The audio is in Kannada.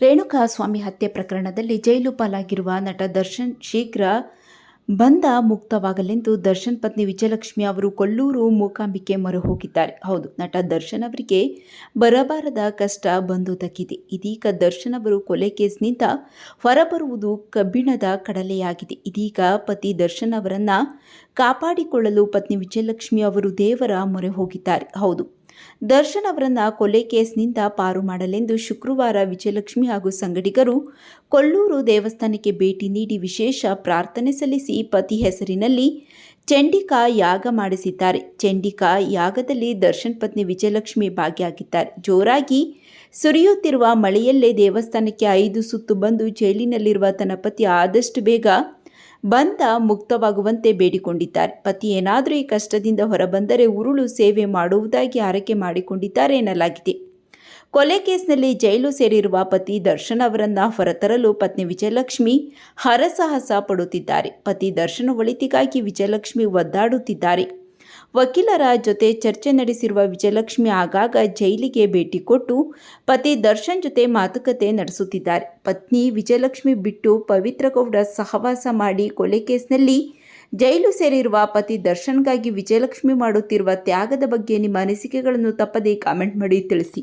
ರೇಣುಕಾ ಸ್ವಾಮಿ ಹತ್ಯೆ ಪ್ರಕರಣದಲ್ಲಿ ಜೈಲು ಪಾಲಾಗಿರುವ ನಟ ದರ್ಶನ್ ಶೀಘ್ರ ಬಂಧ ಮುಕ್ತವಾಗಲೆಂದು ದರ್ಶನ್ ಪತ್ನಿ ವಿಜಯಲಕ್ಷ್ಮಿ ಅವರು ಕೊಲ್ಲೂರು ಮೂಕಾಂಬಿಕೆ ಮೊರೆ ಹೋಗಿದ್ದಾರೆ. ಹೌದು, ನಟ ದರ್ಶನ್ ಅವರಿಗೆ ಬರಬಾರದ ಕಷ್ಟ ಬಂದು ತಕ್ಕಿದೆ ಇದೀಗ ದರ್ಶನ್ ಅವರು ಕೊಲೆ ಕೇಸ್ನಿಂದ ಹೊರಬರುವುದು ಕಬ್ಬಿಣದ ಕಡಲೆಯಾಗಿದೆ. ಇದೀಗ ಪತಿ ದರ್ಶನ್ ಅವರನ್ನು ಕಾಪಾಡಿಕೊಳ್ಳಲು ಪತ್ನಿ ವಿಜಯಲಕ್ಷ್ಮಿ ಅವರು ದೇವರ ಮೊರೆ ಹೋಗಿದ್ದಾರೆ. ಹೌದು ದರ್ಶನ್ ಅವರನ್ನ ಕೊಲೆ ಕೇಸ್ನಿಂದ ಪಾರು ಮಾಡಲೆಂದು ಶುಕ್ರವಾರ ವಿಜಯಲಕ್ಷ್ಮಿ ಹಾಗೂ ಸಂಗಡಿಗರು ಕೊಲ್ಲೂರು ದೇವಸ್ಥಾನಕ್ಕೆ ಭೇಟಿ ನೀಡಿ ವಿಶೇಷ ಪ್ರಾರ್ಥನೆ ಸಲ್ಲಿಸಿ ಪತಿ ಹೆಸರಿನಲ್ಲಿ ಚಂಡಿಕಾ ಯಾಗ ಮಾಡಿಸಿದ್ದಾರೆ. ಚಂಡಿಕಾ ಯಾಗದಲ್ಲಿ ದರ್ಶನ್ ಪತ್ನಿ ವಿಜಯಲಕ್ಷ್ಮಿ ಭಾಗಿಯಾಗಿದ್ದಾರೆ. ಜೋರಾಗಿ ಸುರಿಯುತ್ತಿರುವ ಮಳೆಯಲ್ಲೇ ದೇವಸ್ಥಾನಕ್ಕೆ ಐದು ಸುತ್ತು ಬಂದು ಜೈಲಿನಲ್ಲಿರುವ ತನ್ನ ಪತಿ ಆದಷ್ಟು ಬೇಗ ಬಂಧ ಮುಕ್ತವಾಗುವಂತೆ ಬೇಡಿಕೊಂಡಿದ್ದಾರೆ. ಪತಿ ಏನಾದರೂ ಈ ಕಷ್ಟದಿಂದ ಹೊರಬಂದರೆ ಉರುಳು ಸೇವೆ ಮಾಡುವುದಾಗಿ ಆರೈಕೆ ಮಾಡಿಕೊಂಡಿದ್ದಾರೆ ಎನ್ನಲಾಗಿದೆ. ಕೊಲೆ ಕೇಸ್ನಲ್ಲಿ ಜೈಲು ಸೇರಿರುವ ಪತಿ ದರ್ಶನ್ ಅವರನ್ನು ಹೊರತರಲು ಪತ್ನಿ ವಿಜಯಲಕ್ಷ್ಮಿ ಹರಸಾಹಸ ಪಡುತ್ತಿದ್ದಾರೆ. ಪತಿ ದರ್ಶನ ಒಳಿತಿಗಾಗಿ ವಿಜಯಲಕ್ಷ್ಮಿ ಒದ್ದಾಡುತ್ತಿದ್ದಾರೆ. ವಕೀಲರ ಜೊತೆ ಚರ್ಚೆ ನಡೆಸಿರುವ ವಿಜಯಲಕ್ಷ್ಮಿ ಆಗಾಗ ಜೈಲಿಗೆ ಭೇಟಿ ಕೊಟ್ಟು ಪತಿ ದರ್ಶನ್ ಜೊತೆ ಮಾತುಕತೆ ನಡೆಸುತ್ತಿದ್ದಾರೆ. ಪತ್ನಿ ವಿಜಯಲಕ್ಷ್ಮಿ ಬಿಟ್ಟು ಪವಿತ್ರಗೌಡ ಸಹವಾಸ ಮಾಡಿ ಕೊಲೆ ಕೇಸ್ನಲ್ಲಿ ಜೈಲು ಸೇರಿರುವ ಪತಿ ದರ್ಶನ್ಗಾಗಿ ವಿಜಯಲಕ್ಷ್ಮಿ ಮಾಡುತ್ತಿರುವ ತ್ಯಾಗದ ಬಗ್ಗೆ ನಿಮ್ಮ ಅನಿಸಿಕೆಗಳನ್ನು ತಪ್ಪದೇ ಕಾಮೆಂಟ್ ಮಾಡಿ ತಿಳಿಸಿ.